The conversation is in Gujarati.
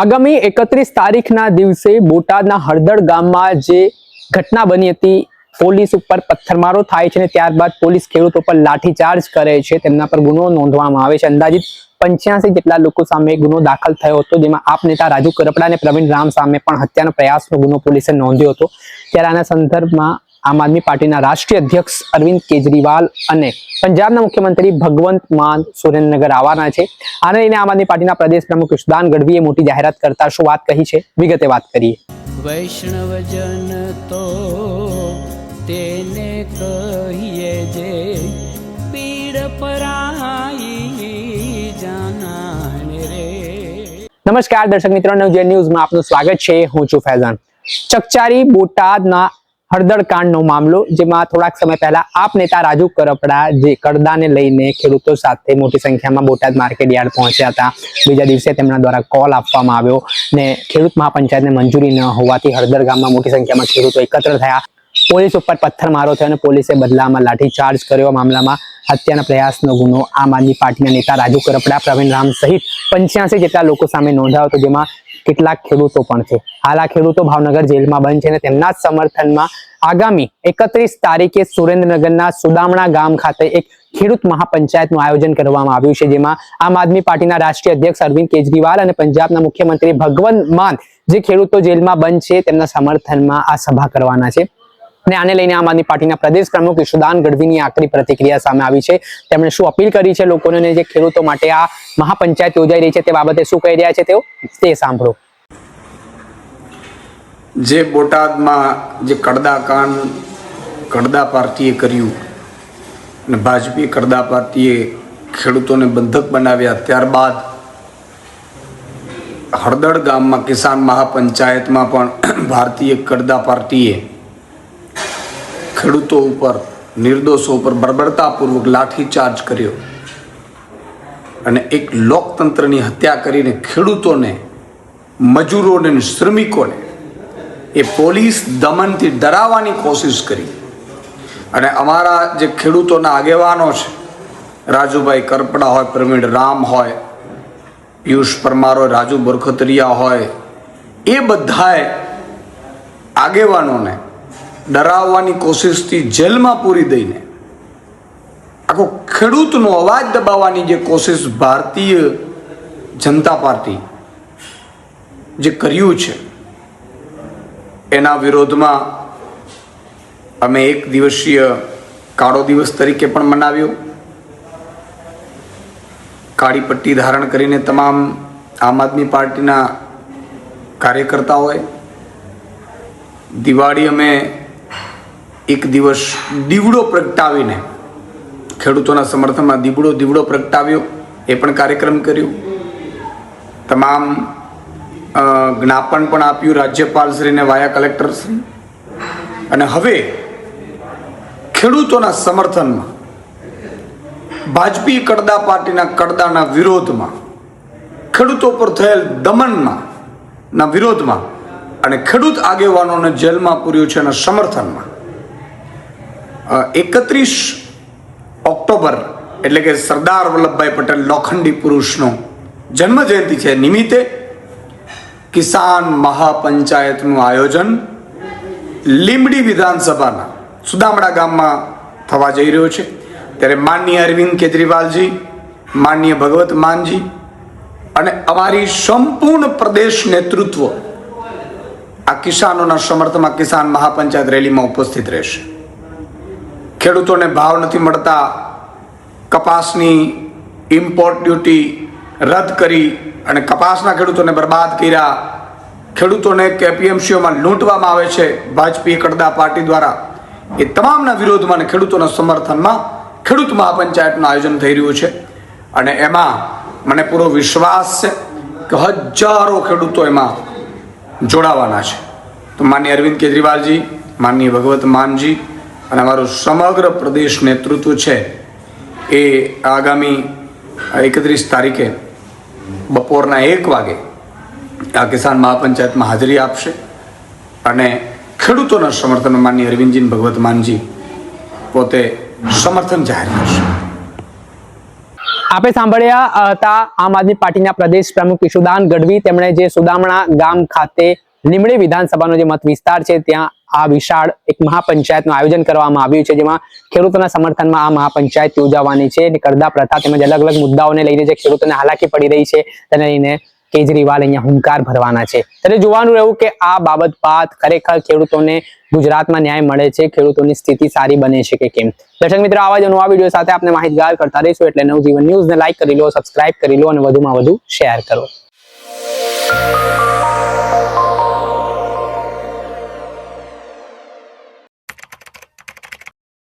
આગામી એકત્રીસ તારીખના દિવસે બોટાદના હળદળ ગામમાં જે ઘટના બની હતી, પોલીસ ઉપર પથ્થરમારો થાય છે અને ત્યારબાદ પોલીસ ખેડૂતો પર લાઠીચાર્જ કરે છે, તેમના પર ગુનો નોંધવામાં આવે છે. અંદાજિત પંચ્યાસી જેટલા લોકો સામે ગુનો દાખલ થયો હતો, જેમાં આપ નેતા રાજુ કરપડા અને પ્રવીણ રામ સામે પણ હત્યાનો પ્રયાસનો ગુનો પોલીસે નોંધ્યો હતો. ત્યારે આના સંદર્ભમાં આમ આદમી પાર્ટીના રાષ્ટ્રીય અધ્યક્ષ અરવિંદ કેજરીવાલ અને પંજાબના મુખ્યમંત્રી ભગવંત માન સુરેન્દ્રનગર આવવાના છે. આને લઈને આમ આદમી પાર્ટીના પ્રદેશ પ્રમુખ યશુદાન ગઢવીએ મોટી જાહેરાત કરતા શું વાત કહી છે? વિગતે વાત કરીએ. વૈષ્ણવજન તો તેને કહીએ જે પીડ પરાઈ જાનાને રે. નમસ્કાર દર્શક મિત્રો નવજે ન્યૂઝમાં આપનું સ્વાગત છે. હું છું ફૈઝાન. ચકચારી બોટાદના હળદળ કાંડનો મામલો, જેમાં થોડાક સમય પહેલા આપ નેતા રાજુ કરપડા જે કરદાને લઈને ખેડૂતો સાથે મોટી સંખ્યામાં બોટાદ માર્કેટ યાર્ડ પહોંચ્યા હતા, બીજા દિવસે તેમના દ્વારા કોલ આપવામાં આવ્યો ને ખેડૂત મહાપંચાયતને મંજૂરી ન હોવાથી હળદર ગામમાં મોટી સંખ્યામાં ખેડૂતો એકત્ર થયા. પોલીસ ઉપર પથ્થરમારો થયો અને પોલીસે બદલામાં લાઠીચાર્જ કર્યો. મામલામાં હત્યાના પ્રયાસનો ગુનો આમ આદમી પાર્ટીના નેતા રાજુ કરપડા પ્રવીણ રામ સહિત પંચ્યાસી જેટલા લોકો સામે નોંધાયો હતો, જેમાં કેટલાક ખેડૂતો પણ છે. હાલ આ ખેડૂતો ભાવનગર જેલમાં બંધ છે અને તેમના સમર્થનમાં આગામી એકત્રીસ તારીખે સુરેન્દ્રનગરના સુદામણા ગામ ખાતે એક ખેડૂત મહાપંચાયતનું આયોજન કરવામાં આવ્યું છે, જેમાં આમ આદમી પાર્ટીના રાષ્ટ્રીય અધ્યક્ષ અરવિંદ કેજરીવાલ અને પંજાબના મુખ્યમંત્રી ભગવંત માન જે ખેડૂતો જેલમાં બંધ છે, તેમના સમર્થનમાં આ સભા કરવાના છે. અને આને લઈને આમ આદમી પાર્ટીના પ્રદેશ પ્રમુખ ઈશુદાન ગઢવીની આકરી પ્રતિક્રિયા સામે આવી છે. તેમણે શું અપીલ કરી છે લોકોને જે ખેડૂતો માટે આ મહાપંચાયત યોજાઈ રહી છે તે બાબતે શું કહી રહ્યા છે તેઓ? તે સાંભળો. જે બોટાદમાં જે કડદાકાંડ કડદા પાર્ટીએ કર્યું અને ભાજપી કડદા પાર્ટીએ ખેડૂતોને બંધક બનાવ્યા ત્યારબાદ હળદળ ગામમાં કિસાન મહાપંચાયતમાં પણ ભારતીય કડદા પાર્ટીએ ખેડૂતો ઉપર નિર્દોષો ઉપર બર્બરતાપૂર્વક લાઠીચાર્જ કર્યો અને એક લોકતંત્રની હત્યા કરીને ખેડૂતોને, મજૂરોને શ્રમિકોને એ પોલીસ દમનથી ડરાવવાની કોશિશ કરી. અને અમારા જે ખેડૂતોના આગેવાનો છે, રાજુભાઈ કરપડા હોય, પ્રવીણ રામ હોય, પિયુષ પરમાર હોય રાજુ બરખતરિયા હોય, એ બધાએ આગેવાનોને ડરાવવાની કોશિશથી જેલમાં પૂરી દઈને આખો ખેડૂતનો અવાજ દબાવવાની જે કોશિશ ભારતીય જનતા પાર્ટી જે કર્યું છે, એના વિરોધમાં અમે એક દિવસીય કાળો દિવસ તરીકે પણ મનાવ્યો. કાળી પટ્ટી ધારણ કરીને તમામ આમ આદમી પાર્ટીના કાર્યકર્તાઓએ દિવાળી અમે એક દિવસ દીવડો પ્રગટાવીને, ખેડૂતોના સમર્થનમાં દીવડો દીવડો પ્રગટાવ્યો, એ પણ કાર્યક્રમ કર્યો. તમામ જ્ઞાપન પણ આપ્યું રાજ્યપાલશ્રીને, વાયા કલેક્ટરશ્રી. અને હવે ખેડૂતોના સમર્થનમાં ભાજપી કડદા પાર્ટીના કડદાના વિરોધમાં, ખેડૂતો પર થયેલ દમનમાં, ના વિરોધમાં, અને ખેડૂત આગેવાનોને જેલમાં પૂર્યું છે એના સમર્થનમાં એકત્રીસ ઓક્ટોબર એટલે કે સરદાર વલ્લભભાઈ પટેલ લોખંડી પુરુષનો જન્મ જયંતિ છે. નિમિત્તે કિસાન મહાપંચાયતનું આયોજન લીંબડી વિધાનસભાના સુદામડા ગામમાં થવા જઈ રહ્યો છે. ત્યારે માનનીય અરવિંદ કેજરીવાલજી, માનનીય ભગવત માનજી અને અમારી સંપૂર્ણ પ્રદેશ નેતૃત્વ આ કિસાનોના સમર્થનમાં કિસાન મહાપંચાયત રેલીમાં ઉપસ્થિત રહેશે. ખેડૂતોને ભાવ નથી મળતા, કપાસની ઇમ્પોર્ટ ડ્યુટી રદ કરી અને કપાસના ખેડૂતોને બરબાદ કર્યા. ખેડૂતોને કેપીએમસીઓમાં લૂંટવામાં આવે છે ભાજપી કડદા પાર્ટી દ્વારા. એ તમામના વિરોધમાં અને ખેડૂતોના સમર્થનમાં ખેડૂત મહાપંચાયતનું આયોજન થઈ રહ્યું છે. અને એમાં મને પૂરો વિશ્વાસ છે કે હજારો ખેડૂતો એમાં જોડાવાના છે. તો માન્ય અરવિંદ કેજરીવાલજી માનનીય ભગવત માનજી અને અમારું સમગ્ર પ્રદેશ નેતૃત્વ છે એ આગામી એકત્રીસ તારીખે બપોરના એક વાગે આ કિસાન મહાપંચાયતમાં હાજરી આપશે અને ખેડૂતોના સમર્થનમાં માનનીય અરવિંદજી ભગવત માનજી પોતે સમર્થન જાહેર કરશે. આપણે સાંભળ્યા હતા આમ આદમી પાર્ટીના પ્રદેશ પ્રમુખ ઈશુદાન ગઢવી. તેમણે જે સુદામણા ગામ ખાતે લીમડી વિધાનસભાનો જે મત વિસ્તાર છે, ત્યાં આ વિશાળ એક મહાપંચાયતનું આયોજન કરવામાં આવ્યું છે, જેમાં ખેડૂતોના સમર્થનમાં આ મહાપંચાયત યોજાવાની છે અને કરદા પ્રથા તેમજ અલગ અલગ મુદ્દાઓને લઈને જે ખેડૂતોને હાલાકી પડી રહી છે, તેને લઈને કેજરીવાલ અહીંયા હુંકાર ભરવાના છે. ત્યારે જોવાનું રહ્યું કે આ બાબત બાદ ખરેખર ખેડૂતોને ગુજરાતમાં ન્યાય મળે છે, ખેડૂતોની સ્થિતિ સારી બને છે કે કેમ? દર્શક મિત્રો, આવા જ નવા વીડિયો સાથે આપણે માહિતગાર કરતા રહીશું, એટલે નવજીવન ન્યૂઝને લાઇક કરી લો, સબસ્ક્રાઇબ કરી લો અને વધુમાં વધુ શેર કરો.